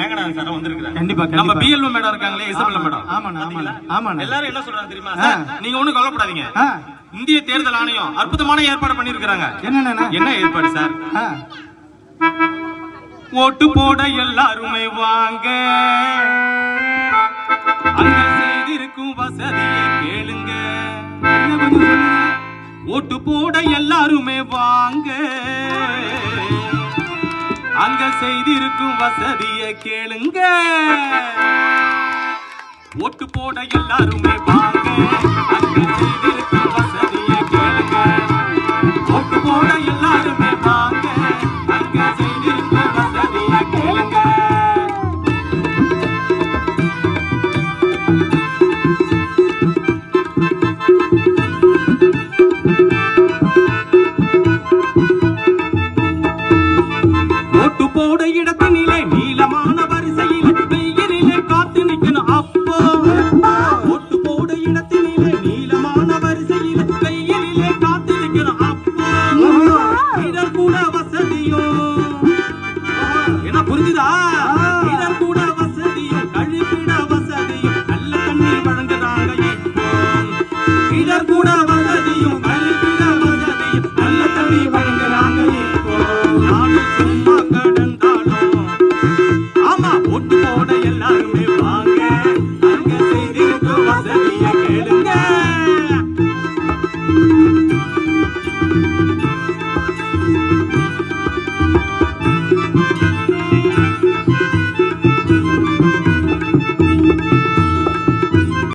Meganathan sir வந்திருக்காங்க கண்டிப்பா, நம்ம கண்டிப்பா. பிஎல்ஓ மேடம் இருக்காங்களே இசபெல்ல மேடம். ஆமாண்ணா, ஆமாண்ணா, ஆமாண்ணா. எல்லாரும் என்ன சொல்றாங்க தெரியுமா? நீங்க ஒண்ணும் கவலைப்படாதீங்க. இந்திய தேர்தல் ஆணையம் அற்புதமான ஏற்பாடு பண்ணிருக்காங்க என்ன ஏற்பாடு சார்? ஓட்டு போட எல்லாருமே வாங்க. அங்க செய்திருக்கும் வசதியை கேளுங்க. ஓட்டு போட எல்லாருமே வாங்க. அங்க செய்திருக்கும் வசதியை கேளுங்க. ஓட்டு போட எல்லாருமே வாங்க. போட இடத்தினிலே நீளமான வரிசையில் வெயிலிலே காத்து நிற்கணும். அப்போ ஓட்டு போட இடத்தினிலே நீளமான வரிசையில் வெயிலிலே காத்து நிற்கணும். அப்போ இதற்குள்ள வசதியோ